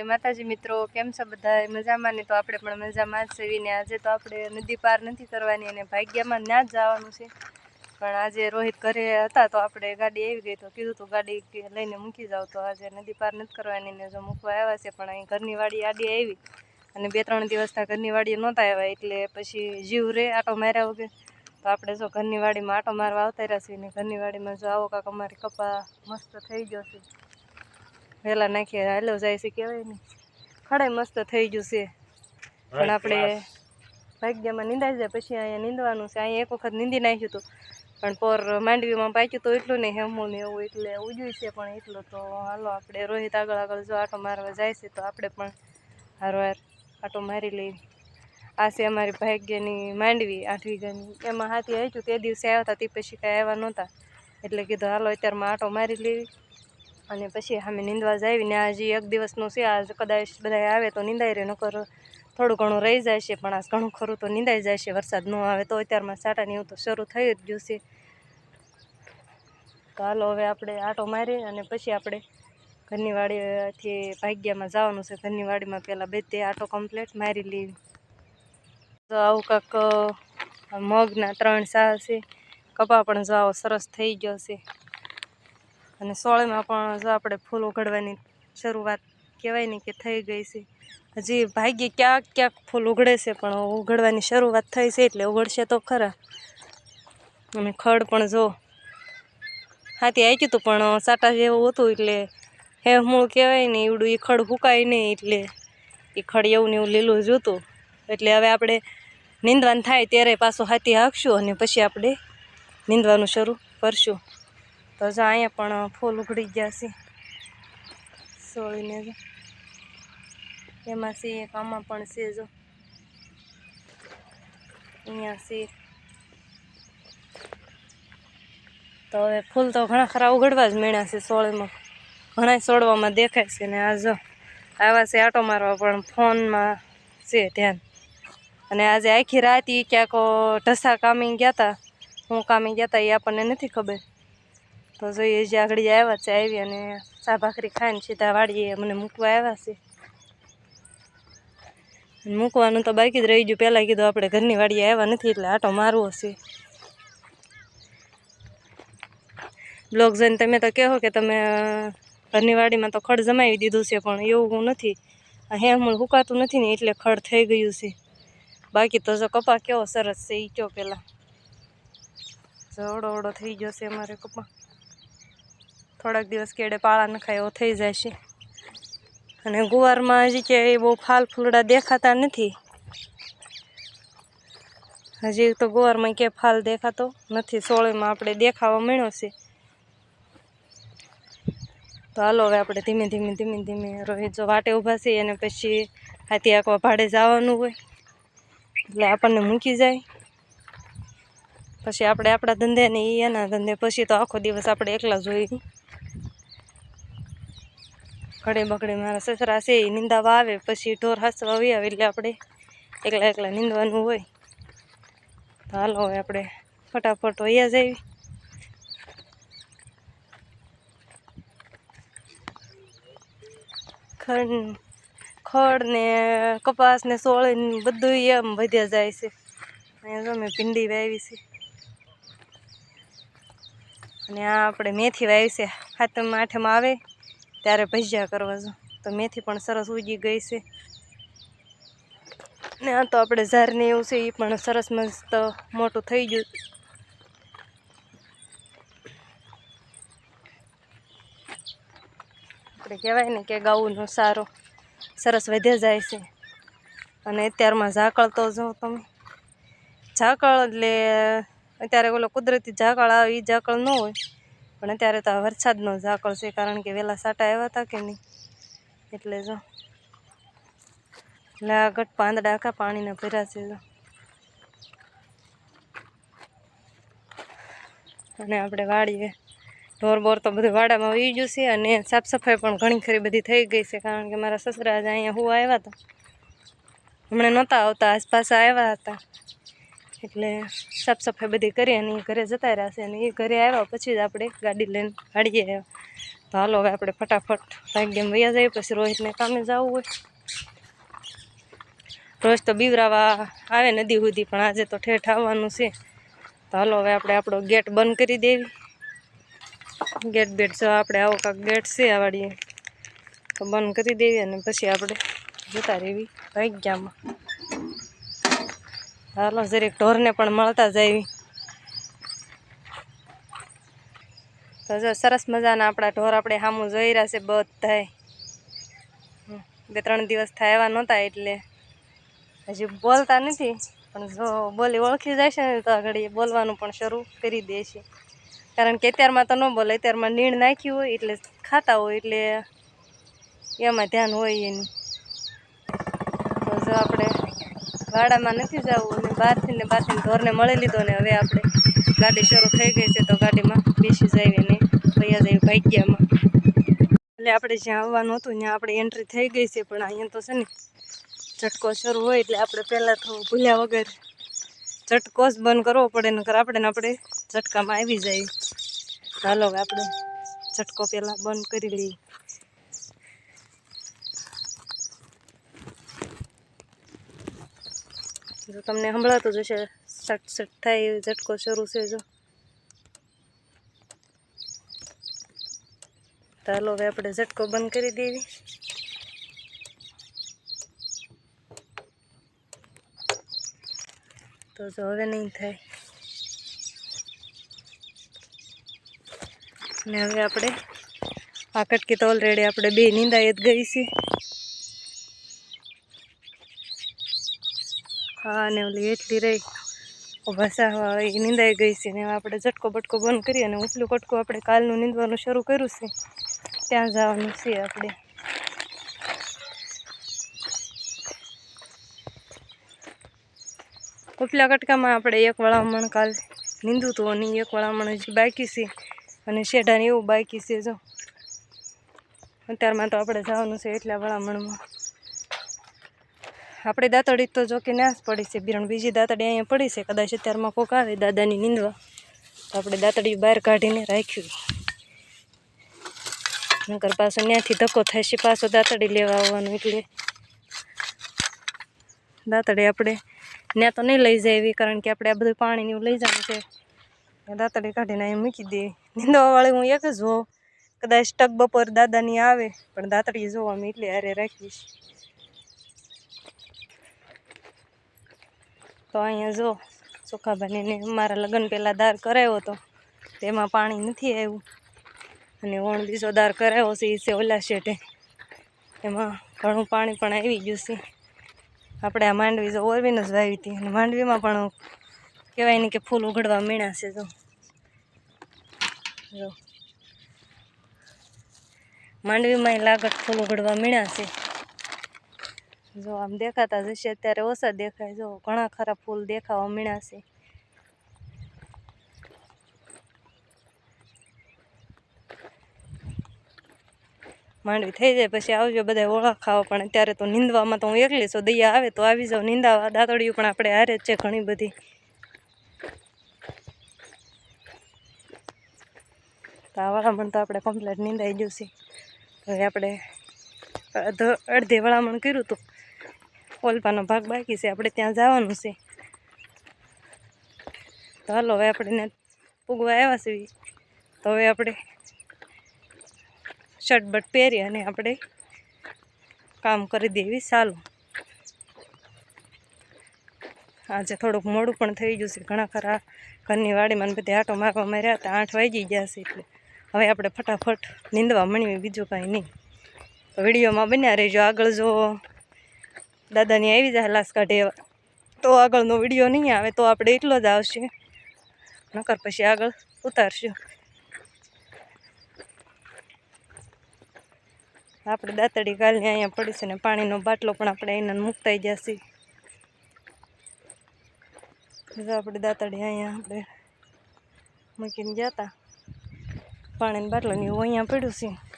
જય માતાજી મિત્રો, કેમ છો બધા મજામાં ને? તો આપણે પણ મજામાં જ સેવીને આજે તો આપણે નદી પાર નથી કરવાની અને ભાગ્યમાં ના જ જવાનું છે. પણ આજે રોહિત ઘરે હતા તો આપણે ગાડી આવી ગઈ તો કીધું તું ગાડી લઈને મૂકી જાવ તો આજે નદી પાર નથી કરવાની ને જો મૂકવા આવ્યા છે, પણ અહીં ઘરની વાડી આડી આવી. અને બે ત્રણ દિવસના ઘરની વાડી નહોતા આવ્યા, એટલે પછી જીવ રે આટો માર્યા વગર. તો આપણે જો ઘરની વાડીમાં આટો મારવા આવતા રહ્યા છીએ ને ઘરની વાડીમાં જો આવો કાંક અમારી કપા મસ્ત થઈ ગયો છે. વહેલા નાખીએ હાલો જાય છે કહેવાય ને. ખડાય મસ્ત થઈ ગયું છે. પણ આપણે ભાગ્યમાં નીંદાઈ જાય પછી અહીંયા નીંદવાનું છે. અહીંયા એક વખત નીંદી નાખ્યું હતું. પણ પોર માંડવીમાં પાક્યું તો એટલું નહીં હેમું ને એવું એટલે ઉજ્યું છે પણ એટલું તો હાલો આપણે રોહિત આગળ આગળ જો આટો મારવા જાય છે તો આપણે પણ હારવાર આટો મારી લઈએ. આ છે અમારી ભાગ્યની માંડવી આઠ વીઘાની. એમાં હાથી આવ્યું તે દિવસે આવ્યા હતા તે પછી કાંઈ આવ્યા નહોતા. એટલે કીધું હાલો અત્યારમાં આટો મારી લેવી. અને પછી અમે નિંદવા જાવીને આજે એક દિવસનું છે આજ કદાચ બધા આવે તો નિંદાઈ રહે નકર થોડું ઘણું રહી જાય છે પણ આ ઘણું ખરું તો નિંદાઈ જાય છે વરસાદ ન આવે તો અત્યારમાં સાટાની એવું તો શરૂ થઈ જ ગયું છે. તો હાલો હવે આપણે આટો મારી અને પછી આપણે ઘરની વાડીથી ભાગ્યામાં જવાનું છે. ઘરની વાડીમાં પહેલાં બે તે આટો કમ્પ્લીટ મારી લેવી તો આવું કાંક મગના ત્રણ સા છે. કપા પણ જો સરસ થઈ ગયો છે. અને સોળેમાં પણ જો આપણે ફૂલ ઉઘડવાની શરૂઆત કહેવાય ને કે થઈ ગઈ છે. હજી ભાગ્ય ક્યાંક ક્યાંક ફૂલ ઉઘડે છે, પણ ઉઘડવાની શરૂઆત થઈ છે એટલે ઉઘડશે તો ખરા. અને ખડ પણ જો હાથી આવી હતું, પણ સાટા જેવું હતું એટલે હે મૂળ કહેવાય ને એવડું એ ખડ ફૂકાય નહીં એટલે એ ખડ એવું ને એવું લીલું જ હતું. એટલે હવે આપણે નીંદવાનું થાય ત્યારે પાછું હાથી હાંકશું અને પછી આપણે નીંદવાનું શરૂ કરશું. તો જો અહીંયા પણ ફૂલ ઉઘડી ગયા છે. સોળીને જો. એમાં છે એક, આમાં પણ છે જો. અહીંયા છે. તો હવે ફૂલ તો ઘણા ખરા ઉઘડવા જ મળ્યા છે સોળીમાં. ઘણા સોળવામાં દેખાય છે ને આ જો. આવ્યા છે આટો મારવા, પણ ફોનમાં છે ધ્યાન. અને આજે આખી રાત ઈ ક્યાંક ઢસા કામી ગયા હતા હું કામી ગયા હતા એ આપણને નથી ખબર. તો જોઈએ જે આગળ આવ્યા છે, આવી અને ચા ભાખરી ખાઈને સીધા વાળીએ મને મૂકવા આવ્યા છે. મૂકવાનું તો બાકી જ રહી ગયું. પહેલાં કીધું આપણે ઘરની વાડીએ આવ્યા નથી એટલે આટો મારવો છે. બ્લોગ જોઈને તમે તો કહો કે તમે ઘરની વાડીમાં તો ખડ જમાવી દીધું છે, પણ એવું નથી. હેમૂળ હુકાતું નથી ને એટલે ખડ થઈ ગયું છે. બાકી તો જો કપા કેવો સરસ છે એ કયો પહેલાં. જવડો ઓડો થઈ ગયો છે અમારે કપા. થોડાક દિવસ કેડે પાળા નખાય એવો થઈ જાય છે. અને ગુવારમાં હજી કે બહુ ફાલ ફૂલડા દેખાતા નથી. હજી તો ગુવારમાં કે ફાલ દેખાતો નથી. સોળીમાં આપણે દેખાવા મળ્યો છે. તો હાલો હવે આપણે ધીમે ધીમે ધીમે ધીમે રોહિત જો વાટે ઊભા છે અને પછી હાથી આંકવા ભાડે જવાનું હોય. એટલે આપણને મૂકી જાય. પછી આપણે આપણા ધંધે ને એ એના ધંધે. પછી તો આખો દિવસ આપણે એકલા જોઈએ ઘડી બગડે મારા સસરા છે, એ નિંદાવા આવે પછી ઢોર હાસવા આવી આવે એટલે આપણે એકલા એકલા નિંદવાનું હોય. તો હાલો હવે આપણે ફટાફટ વૈયા જઈએ. ખડ ખડ ને કપાસ ને સોળ ને બધું એમ વધ્યા જાય છે. અહીંયા ભીંડી વાવી છે. અને આ આપણે મેથી વાવી છે. હાથમાં આઠમાં આવે. ત્યારે ભજીયા કરવા જો તો મેથી પણ સરસ ઉગી ગઈ છે. ને આ તો આપણે ઝારને એવું છે એ પણ સરસ મસ્ત મોટું થઈ ગયું. આપણે કહેવાય ને કે ગાઉનો સારો, સરસ વધે જાય છે. અને અત્યારમાં ઝાકળ તો જો તમે. ઝાકળ એટલે અત્યારે ઓલો કુદરતી ઝાકળ આવે એ ઝાકળ ન હોય. પણ અત્યારે તો આ વરસાદનો ઝાકળ છે, કારણ કે વહેલા સાટા આવ્યા હતા કે નહીં? એટલે જો. એટલે આ ગટ પાંદડા આખા પાણીના ભર્યા છે જો. અને આપણે વાળીએ ઢોર બોર તો બધું વાડામાં વહી ગયું છે, અને સાફ સફાઈ પણ ઘણી ખરી બધી થઈ ગઈ છે, કારણ કે મારા સસરા અહીંયા હું આવ્યા હતા. હમણાં નહોતા આવતા, આસપાસ આવ્યા હતા. એટલે સાફ સફાઈ બધી કરી અને એ ઘરે જતા રહ્યા છે અને એ ઘરે આવ્યા પછી જ આપણે ગાડી લઈને વાડીએ આવ્યા. તો હાલો હવે આપણે ફટાફટ ભાગ્યમ વૈયા જઈએ, પછી રોહિતને કામે જવું હોય. રોજ તો બીવરાવા આવે નદી સુધી, પણ આજે તો ઠેઠ આવવાનું છે. તો હાલો હવે આપણે આપણો ગેટ બંધ કરી દેવી. ગેટ બેટ જો આપણે આવો કાંક ગેટ છે આ વાડીએ તો બંધ કરી દેવી અને પછી આપણે જતા રહેવી ભાગ્યામાં. હાલો, જરીક ઢોરને પણ મળતા જાય તો જો, સરસ મજાના આપણા ઢોર આપણે સામું જોઈ રહ્યા છે બધાય. બે ત્રણ દિવસ થાય એવા નહોતા એટલે હજી બોલતા નથી, પણ જો બોલી ઓળખી જાય છે ને તો આગળ બોલવાનું પણ શરૂ કરી દે છે. કારણ કે અત્યારમાં તો ન બોલે, અત્યારમાં નીણ નાખ્યું હોય એટલે ખાતા હોય એટલે એમાં ધ્યાન હોય એનું. તો જો આપણે વાડામાં નથી જવું અને બહારથી ને બહારથી ઢોરને મળી લીધો ને હવે આપણે ગાડી શરૂ થઈ ગઈ છે તો ગાડીમાં બેસી જાય ને ભૈયા જાય ભાગ્યામાં. એટલે આપણે જ્યાં આવવાનું હતું ત્યાં આપણે એન્ટ્રી થઈ ગઈ છે, પણ અહીંયા તો છે ને ઝટકો શરૂ હોય એટલે આપણે પહેલાં તો ભૂલ્યા વગર ઝટકો જ બંધ કરવો પડે, નકર આપણે ને આપણે ઝટકામાં આવી જાય ચાલો આપણે ઝટકો પહેલાં બંધ કરી લઈએ. જો તમને સંભળાતું જશે સટ સટ થાય એવો ઝટકો શરૂ છે જો ચાલો હવે આપણે ઝટકો બંધ કરી દેવી તો જો હવે નહીં થાય ને હવે આપણે આ કટકી તો ઓલરેડી આપણે બે નિંદાય જ ગઈ છે હા ને ઓલી એટલી રહી. ભાષા એ નિંદાઈ ગઈ છે ને આપણે ઝટકો બટકો બંધ કરી અને ઉથલું કટકું આપણે કાલનું નીંદવાનું શરૂ કર્યું છે. ત્યાં જવાનું છે આપણે. ઉપલા કટકામાં આપણે એક વળામણ કાલ નીંદું હતું અને એક વળામણ હજી બાકી છે. અને શેઢાને એવું બાકી છે જો. અત્યારમાં તો આપણે જવાનું છે એટલા વળામણમાં. આપણે દાંતડી તો જો કે ના જ પડી છે, બિરણ બીજી દાંતડી અહીંયા પડી છે, કદાચ અત્યારમાં કોક આવે દાદાની નીંદવા. તો આપણે દાંતડી બહાર કાઢીને રાખ્યું. નકર પાછો ત્યાંથી ધક્કો થાય છે, પાછો દાંતડી લેવા આવવાનું એટલે દાંતડી આપણે ત્યાં તો નહીં લઈ જાય કારણ કે આપણે આ બધું પાણી ને એવું લઈ જવાનું છે. દાંતડી કાઢીને અહીં મૂકી દઈએ. નીંદવાવાળી હું એક જ હોઉં. કદાચ ટક બપોર દાદાની આવે, પણ દાંતડી જોવા મેં એટલે અરે રાખીશ. તો અહીંયા જો ચોખાભાઈને મારા લગ્ન પહેલાં દાર કરાવ્યો હતો, તેમાં પાણી નથી આવ્યું. અને ઓણ બીજો દાર કરાવ્યો છે એ છે ઓલા શેઠે. એમાં ઘણું પાણી પણ આવી ગયું છે. આપણે આ માંડવી જો ઓરવીને જ વાવી હતી. અને માંડવીમાં પણ કહેવાય ને કે ફૂલ ઉઘડવા મીણા છે જો. માંડવીમાં લાગત ફૂલ ઉઘડવા મીણા છે. જો આમ દેખાતા જશે અત્યારે ઓછા દેખાય. જો ઘણા ખરા ફૂલ દેખાવા મીણા છે. માંડવી થઈ જાય પછી આવજો બધા ઓળખાવા પણ અત્યારે તો નીંદવામાં તો હું એકલી છું. દૈયા આવે તો આવી જાઉં. નીંદાવા દાતળિયું પણ આપણે હારે જ છે ઘણી બધી. તો આ વળામણ તો આપણે કમ્પ્લીટ નીંદાઈ ગયું છે. હવે આપણે અડધે વળામણ કર્યું હતું. ઓલપાનો ભાગ બાકી છે. આપણે ત્યાં જવાનું છે. તો હાલો, હવે આપણે પૂગવા આવ્યા છીએ. તો હવે આપણે શર્ટ બટ પહેરી અને આપણે કામ કરી દેવી. ચાલુ. આજે થોડુંક મોડું પણ થઈ ગયું છે. ઘણા ખરા ઘરની વાડીમાં બધી આટો મારવા માર્યા હતા. આઠ વાગી ગયા છે એટલે હવે આપણે ફટાફટ નીંદવા મળીએ બીજું કાંઈ નહીં. વિડીયોમાં બન્યા રહેજો. આગળ જો દાદાની આવી જાય લાશ કાઢે એવા. તો આગળનો વીડિયો નહીં આવે, તો આપણે એટલો જ આવશે. નકર પછી આગળ ઉતારશું. આપણે દાંતડી કાલની અહીંયા પડી છે ને પાણીનો બાટલો પણ આપણે એને મૂકતાઈ જશે આપણે દાંતડી અહીંયા આપણે મૂકીને જતા પાણીનો બાટલો ને એવું અહીંયા પડ્યું છે.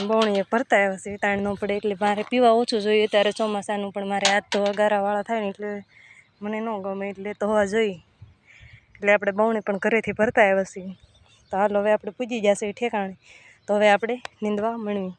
બવણીએ ભરતા આવ્યા છે તાણ ન પડે એટલે મારે પીવા ઓછું જોઈએ ત્યારે ચોમાસાનું પણ મારે હાથ ધોવા ગારાવાળા થાય ને એટલે મને ન ગમે એટલે ધોવા જોઈએ. એટલે આપણે બવણી પણ ઘરેથી ભરતા આવ્યા છીએ. તો હાલો હવે આપણે પૂજી જશે ઠેકાણે. તો હવે આપણે નીંદવા મળવી